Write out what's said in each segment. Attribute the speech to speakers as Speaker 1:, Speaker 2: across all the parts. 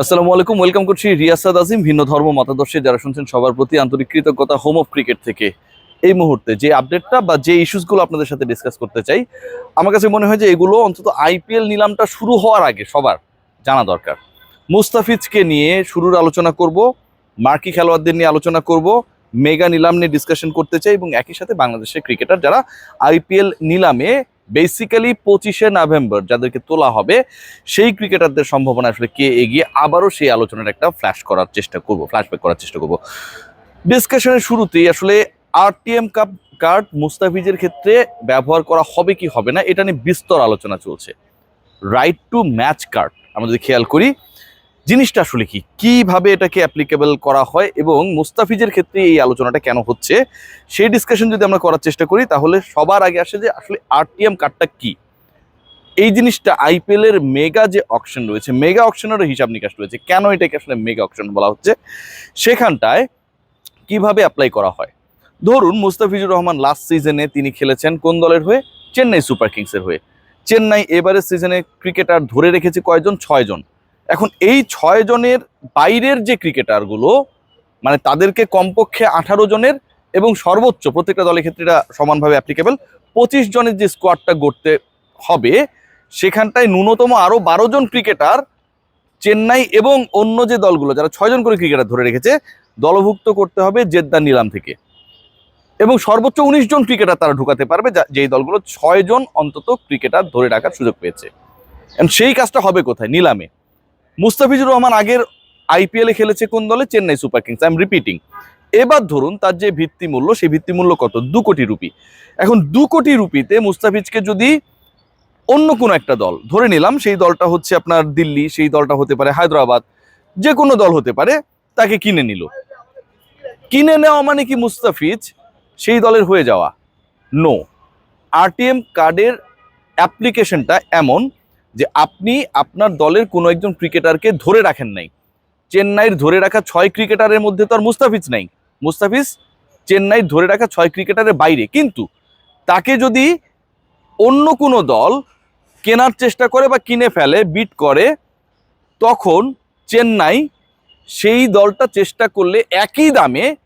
Speaker 1: আসসালামু আলাইকুম, ওয়েলকাম করছি রিয়াসাদ আজিম, ভিন্ন ধর্ম মতাদর্শে। যারা শুনছেন সবার প্রতি আন্তরিক কৃতজ্ঞতা হোম অফ ক্রিকেট থেকে। এই মুহূর্তে যে আপডেটটা বা যে ইস্যুসগুলো আপনাদের সাথে ডিসকাস করতে চাই, আমার কাছে মনে হয় যে এগুলো অন্তত আইপিএল নিলামটা শুরু হওয়ার আগে সবার জানা দরকার। মুস্তাফিজকে নিয়ে শুরুর আলোচনা করব, মার্কি খেলোয়াড়দের নিয়ে আলোচনা করব মেগা নিলাম নিয়ে ডিসকাশন করতে চাই এবং একই সাথে বাংলাদেশের ক্রিকেটার যারা আইপিএল নিলামে বেসিক্যালি পঁচিশে নভেম্বর যাদেরকে তোলা হবে, সেই ক্রিকেটারদের সম্ভাবনা আসলে কে এগিয়ে আবারও সেই আলোচনার একটা ফ্ল্যাশ করার চেষ্টা করব ফ্ল্যাশব্যাক করার চেষ্টা করব। ডিসকাশনের শুরুতেই আসলে আরটিএম কাপ কার্ড মুস্তাফিজের ক্ষেত্রে ব্যবহার করা হবে কি হবে না, এটা নিয়ে বিস্তর আলোচনা চলছে। রাইট টু ম্যাচ কার্ড আমরা যদি খেয়াল করি জিনিসটা আসলে কি? কীভাবে এটাকে অ্যাপ্লিকেবল করা হয় এবং মুস্তাফিজের ক্ষেত্রে এই আলোচনাটা কেন হচ্ছে? সেই ডিসকাশন যদি আমরা করার চেষ্টা করি, তাহলে সবার আগে আসে যে আসলে আরটিএম কার্ডটা কি? এই জিনিসটা আইপিএল এর মেগা যে অকশন রয়েছে মেগা অকশনেরও হিসাব নিকাশ রয়েছে, কেন এটাকে আসলে মেগা অকশন বলা হচ্ছে? সেখানটায় কীভাবে অ্যাপ্লাই করা হয়? ধরুন মুস্তাফিজুর রহমান লাস্ট সিজনে তিনি খেলেছেন কোন দলের হয়ে? চেন্নাই সুপার কিংসের হয়ে। চেন্নাই এবারের সিজনে ক্রিকেটার ধরে রেখেছে কয়জন? ছয়জন। এখন এই ছয় জনের বাইরের যে ক্রিকেটারগুলো মানে তাদেরকে কমপক্ষে আঠারো জনের এবং সর্বোচ্চ প্রত্যেকটা দলের ক্ষেত্রে এটা সমানভাবে অ্যাপ্লিকেবল পঁচিশ জনের যে স্কোয়াডটা গড়তে হবে, সেখানটায় ন্যূনতম আরও বারো জন ক্রিকেটার চেন্নাই এবং অন্য যে দলগুলো, যারা ছয়জন করে ক্রিকেটার ধরে রেখেছে, দলভুক্ত করতে হবে জেদ্দা নিলাম থেকে। এবং সর্বোচ্চ উনিশ জন ক্রিকেটার তারা ঢুকাতে পারবে, যা- যেই দলগুলো ছয় জন অন্তত ক্রিকেটার ধরে রাখার সুযোগ পেয়েছে। And সেই কাজটা হবে কোথায়? নিলামে। মুস্তাফিজুর রহমান আগের আইপিএলে খেলেছে কোন দলে? Chennai super kings. I am repeating এবার ধরুন তার যে ভিত্তিমূল্য সেই ভিত্তিমূল্য কত? দু কোটি রুপি। এখন দু কোটি রুপিতে মুস্তাফিজকে যদি অন্য কোনো একটা দল, ধরে নিলাম সেই দলটা হচ্ছে আপনার দিল্লি, সেই দলটা হতে পারে হায়দ্রাবাদ, যে কোনো দল হতে পারে, তাকে কিনে নিল। কিনে নেওয়া মানে কি মুস্তাফিজ? সেই দলের হয়ে যাওয়া। নো আরটিএম কার্ডের অ্যাপ্লিকেশনটা এমন যে আপনি আপনার দলের কোনো একজন ক্রিকেটারকে ধরে রাখেন নাই। চেন্নাইয়ের ধরে রাখা ছয় ক্রিকেটারের মধ্যে তো আর মুস্তাফিজ নাই। মুস্তাফিজ চেন্নাইয়ের ধরে রাখা ছয় ক্রিকেটারের বাইরে। কিন্তু তাকে যদি অন্য কোনো দল কেনার চেষ্টা করে বা কিনে ফেলে, বিট করে, তখন চেন্নাই সেই দলটা চেষ্টা করলে একই দামে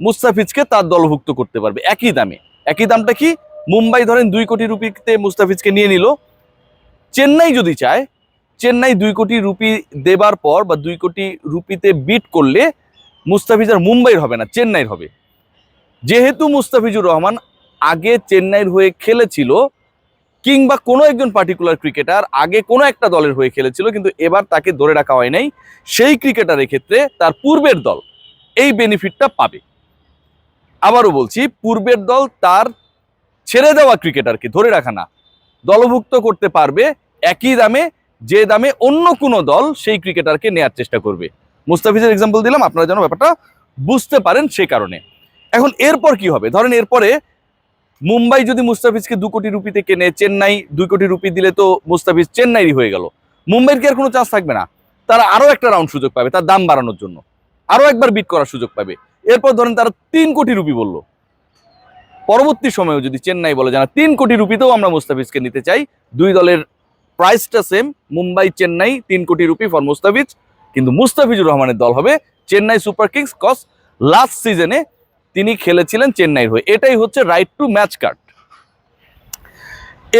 Speaker 1: মুস্তাফিজকে তার দলভুক্ত করতে পারবে। একই দামে। একই দামটা কি? মুম্বাই ধরেন দুই কোটি রুপিতে মুস্তাফিজকে নিয়ে নিল। চেন্নাই যদি চায়, চেন্নাই দুই কোটি রুপি দেবার পর বা দুই কোটি রুপিতে বিট করলে মুস্তাফিজ আর মুম্বাইয়ের হবে না, চেন্নাইয়ের হবে। যেহেতু মুস্তাফিজুর রহমান আগে চেন্নাইয়ের হয়ে খেলেছিল, কিংবা কোনো একজন পার্টিকুলার ক্রিকেটার আগে কোনো একটা দলের হয়ে খেলেছিল, কিন্তু এবার তাকে ধরে রাখা হয় নাই, সেই ক্রিকেটারের ক্ষেত্রে তার পূর্বের দল এই বেনিফিটটা পাবে। আবারও বলছি, পূর্বের দল তার ছেড়ে দেওয়া ক্রিকেটারকে ধরে রাখা না দলভুক্ত করতে পারবে, একই দামে, যে দামে অন্য কোনো দল সেই ক্রিকেটারকে নেয়ার চেষ্টা করবে। মুস্তাফিজের এক্সাম্পল দিলাম, আপনারা যেন ব্যাপারটা বুঝতে পারেন সে কারণে। এখন এরপর কি হবে? ধরেন এরপরে মুম্বাই যদি মুস্তাফিজকে দু কোটি রুপিতে কেনে চেন্নাই দুই কোটি রুপি দিলে তো মুস্তাফিজ চেন্নাইরই হয়ে গেল। মুম্বাইয়ের কি আর কোনো চান্স থাকবে না? তারা আরও একটা রাউন্ড সুযোগ পাবে, তার দাম বাড়ানোর জন্য। আরও একবার বিট করার সুযোগ পাবে। এরপর ধরেন তারা তিন কোটি রুপি বলল। পরবর্তী সময়েও যদি চেন্নাই বলে জানা তিন কোটি রুপিতেও আমরা মুস্তাফিজকে নিতে চাই, দুই দলের প্রাইসটা সেম মুম্বাই, চেন্নাই তিন কোটি রুপি ফর মুস্তাফিজ, কিন্তু মুস্তাফিজুর রহমানের দল হবে Chennai super kings cause last সিজনে তিনি খেলেছিলেন চেন্নাইয়ের হয়ে। এটাই হচ্ছে রাইট টু ম্যাচ কার্ড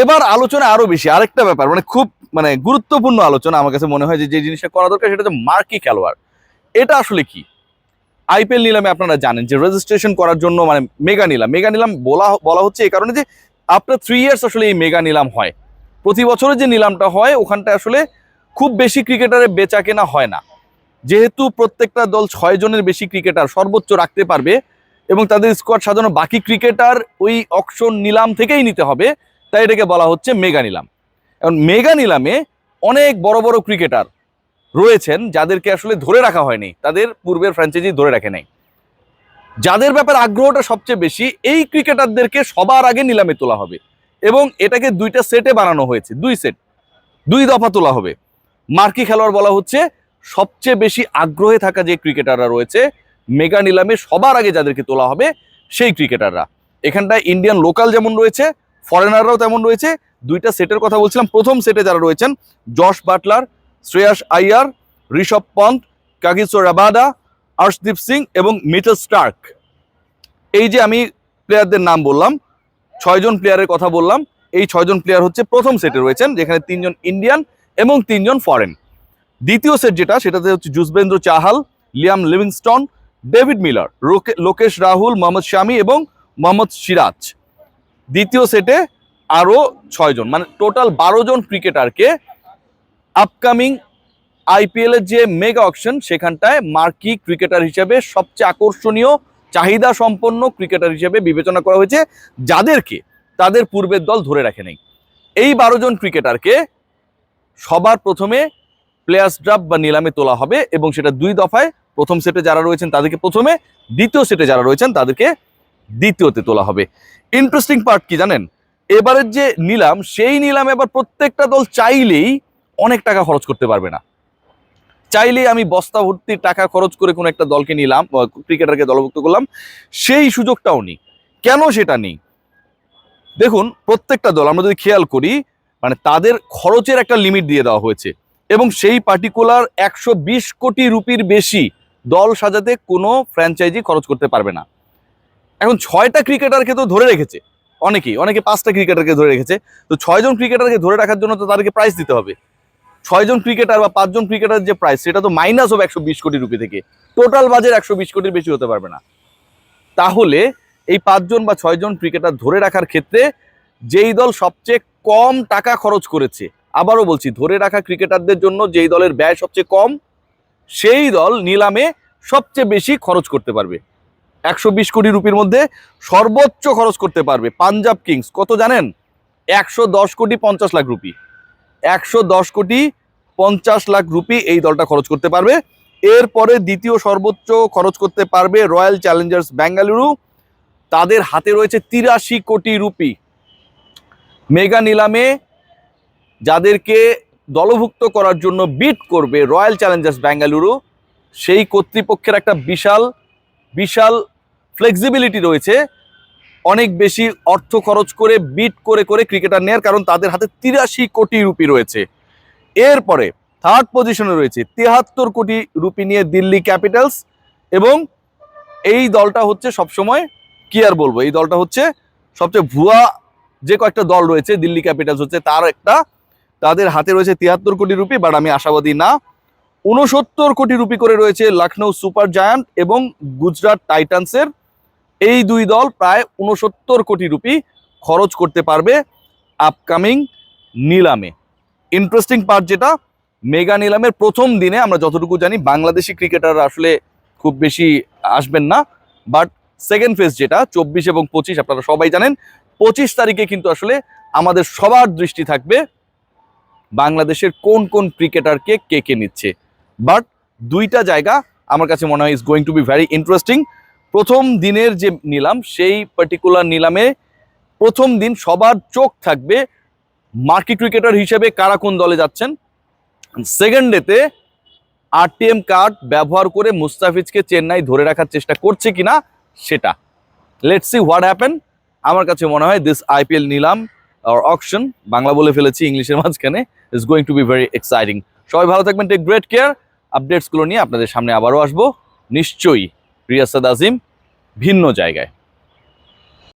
Speaker 1: এবার আলোচনা আরও বেশি, আরেকটা ব্যাপার মানে খুব মানে গুরুত্বপূর্ণ আলোচনা আমার কাছে মনে হয় যে যে জিনিসটা করা দরকার সেটা হচ্ছে মার্কি খেলোয়াড়। এটা আসলে কি? আইপিএল নিলামে আপনারা জানেন যে রেজিস্ট্রেশন করার জন্য মানে মেগা নিলাম। মেগা নিলাম বলা বলা হচ্ছে এই কারণে যে আফটার থ্রি ইয়ার্স আসলে এই মেগা নিলাম হয়। প্রতি বছরের যে নিলামটা হয় ওখানটা আসলে খুব বেশি ক্রিকেটারের বেচা কেনা হয় না। যেহেতু প্রত্যেকটা দল ছয় জনের বেশি ক্রিকেটার সর্বোচ্চ রাখতে পারবে এবং তাদের স্কোয়াড সাজানো বাকি ক্রিকেটার ওই অকশন নিলাম থেকেই নিতে হবে, তাই এটাকে বলা হচ্ছে মেগা নিলাম। এখন মেগা নিলামে অনেক বড় বড় ক্রিকেটার রয়েছেন, যাদেরকে আসলে ধরে রাখা হয়নি, তাদের পূর্বের ফ্র্যাঞ্চাইজি ধরে রাখে নাই। যাদের ব্যাপারে আগ্রহটা সবচেয়ে বেশি, এই ক্রিকেটারদেরকে সবার আগে নিলামে তোলা হবে এবং এটাকে দুইটা সেটে বানানো হয়েছে, দুই সেট, দুই দফা তোলা হবে। মার্কি খেলোয়াড় বলা হচ্ছে, সবচেয়ে বেশি আগ্রহে থাকা যে ক্রিকেটাররা রয়েছে, মেগা নিলামে সবার আগে যাদেরকে তোলা হবে, সেই ক্রিকেটাররা। এখানটায় ইন্ডিয়ান লোকাল যেমন রয়েছে ফরেনাররাও তেমন রয়েছে, দুইটা সেটের কথা বলছিলাম, প্রথম সেটে যারা রয়েছেন, Jos Buttler Shreyas Iyer Rishabh Pant, Kagiso Rabada, Arshdeep Singh এবং মিটল স্টার্ক। এই যে আমি প্লেয়ারদের নাম বললাম, ছয়জন প্লেয়ারের কথা বললাম, এই ছয়জন প্লেয়ার হচ্ছে প্রথম সেটে রয়েছেন, যেখানে তিনজন ইন্ডিয়ান এবং তিনজন ফরেন দ্বিতীয় সেট যেটা, সেটাতে হচ্ছে Yuzvendra Chahal, Liam Livingstone, David Miller Lokesh Rahul, Mohammad Shami এবং মোহাম্মদ সিরাজ। দ্বিতীয় সেটে আরও ছয়জন মানে টোটাল বারো জন ক্রিকেটারকে আপকামিং আইপিএল এর যে মেগা অকশন সেখানটায় মার্কি ক্রিকেটার হিসেবে সবচেয়ে আকর্ষণীয় চাহিদা সম্পন্ন ক্রিকেটার হিসেবে বিবেচনা করা হয়েছে, যাদেরকে তাদের পূর্বের দল ধরে রাখে নেই এই বারো জন ক্রিকেটারকে সবার প্রথমে প্লেয়ার্স ড্রাফ বা নিলামে তোলা হবে এবং সেটা দুই দফায়, প্রথম সেটে যারা রয়েছেন তাদেরকে প্রথমে, দ্বিতীয় সেটে যারা রয়েছেন তাদেরকে দ্বিতীয়তে তোলা হবে। ইন্টারেস্টিং পার্ট কি জানেন? এবারের যে নিলাম, সেই নিলামে এবার প্রত্যেকটা দল চাইলেই অনেক টাকা খরচ করতে পারবে না। চাইলে আমি বস্তা ভর্তি টাকা খরচ করে কোনো একটা দলকে নিলাম ক্রিকেটারকে দলভুক্ত করলাম, সেই সুযোগটাও নেই। কেন সেটা নেই? দেখুন, প্রত্যেকটা দল, আমরা যদি খেয়াল করি মানে তাদের খরচের একটা লিমিট দিয়ে দেওয়া হয়েছে এবং সেই পার্টিকুলার একশো বিশ কোটি রুপির বেশি দল সাজাতে কোনো ফ্র্যাঞ্চাইজি খরচ করতে পারবে না। এখন ছয়টা ক্রিকেটারকে তো ধরে রেখেছে, অনেকেই, অনেকে পাঁচটা ক্রিকেটারকে ধরে রেখেছে, তো ছয়জন ক্রিকেটারকে ধরে রাখার জন্য তো তাদেরকে প্রাইস দিতে হবে। ছয়জন ক্রিকেটার বা পাঁচজন ক্রিকেটার যে প্রাইস সেটা তো মাইনাস হবে একশো বিশ কোটি রুপি থেকে। টোটাল বাজেট একশো বিশ কোটির বেশি হতে পারবে না। তাহলে এই পাঁচজন বা ছয়জন ক্রিকেটার ধরে রাখার ক্ষেত্রে যেই দল সবচেয়ে কম টাকা খরচ করেছে, আবারও বলছি, ধরে রাখা ক্রিকেটারদের জন্য যেই দলের ব্যয় সবচেয়ে কম, সেই দল নিলামে সবচেয়ে বেশি খরচ করতে পারবে। একশো বিশ কোটি রুপির মধ্যে সর্বোচ্চ খরচ করতে পারবে পাঞ্জাব কিংস। কত জানেন? একশো দশ কোটি পঞ্চাশ লাখ রুপি একশো দশ কোটি পঞ্চাশ লাখ রুপি এই দলটা খরচ করতে পারবে। এরপরে দ্বিতীয় সর্বোচ্চ খরচ করতে পারবে রয়্যাল চ্যালেঞ্জার্স বেঙ্গালুরু তাদের হাতে রয়েছে তিরাশি কোটি রুপি। মেগা নিলামে যাদেরকে দলভুক্ত করার জন্য বিট করবে রয়্যাল চ্যালেঞ্জার্স বেঙ্গালুরু সেই কর্তৃপক্ষের একটা বিশাল বিশাল ফ্লেক্সিবিলিটি রয়েছে। অনেক বেশি অর্থ খরচ করে বিট করে করে ক্রিকেটার নেয়ার কারণ তাদের হাতে তিরাশি কোটি রুপি রয়েছে। এরপরে থার্ড পজিশনে রয়েছে তেহাত্তর কোটি রুপি নিয়ে দিল্লি ক্যাপিটালস এবং এই দলটা হচ্ছে সবসময়, কি আর বলব, এই দলটা হচ্ছে সবচেয়ে ভুয়া যে কয়েকটা দল রয়েছে, দিল্লি ক্যাপিটালস হচ্ছে তার একটা। তাদের হাতে রয়েছে তিয়াত্তর কোটি রুপি বাট আমি আশাবাদী না। উনসত্তর কোটি রুপি করে রয়েছে লখনৌ সুপার জায়ান্ট এবং গুজরাট টাইটান্সের এই দুই দল প্রায় উনসত্তর কোটি রুপি খরচ করতে পারবে আপকামিং নিলামে। ইন্টারেস্টিং পার্ট যেটা মেগা নিলামের প্রথম দিনে আমরা যতটুকু জানি বাংলাদেশি ক্রিকেটাররা আসলে খুব বেশি আসবেন না। বাট সেকেন্ড ফেজ যেটা, চব্বিশ এবং পঁচিশ, আপনারা সবাই জানেন, পঁচিশ তারিখে কিন্তু আসলে আমাদের সবার দৃষ্টি থাকবে বাংলাদেশের কোন কোন ক্রিকেটারকে কে কে নিচ্ছে। বাট দুইটা জায়গা আমার কাছে মনে হয় is going to be very interesting প্রথম দিনের যে নিলাম, সেই পার্টিকুলার নিলামে প্রথম দিন সবার চোখ থাকবে মার্কি ক্রিকেটার হিসেবে কারা কোন দলে যাচ্ছেন। সেকেন্ড ডেতে আরটিএম কার্ড ব্যবহার করে মুস্তাফিজকে চেন্নাই ধরে রাখার চেষ্টা করছে কিনা, সেটা। লেটস সি হোয়াট হ্যাপেন আমার কাছে মনে হয় দিস আইপিএল নিলাম আর অকশন বাংলা বলে ফেলেছি, ইংলিশের মাঝখানে is going to be very exciting সবাই ভালো থাকবেন টেক গ্রেট কেয়ার আপডেটসগুলো নিয়ে আপনাদের সামনে আবারও আসব। নিশ্চয়ই। রিয়াসাদ আজিম ভিন্ন জায়গায়।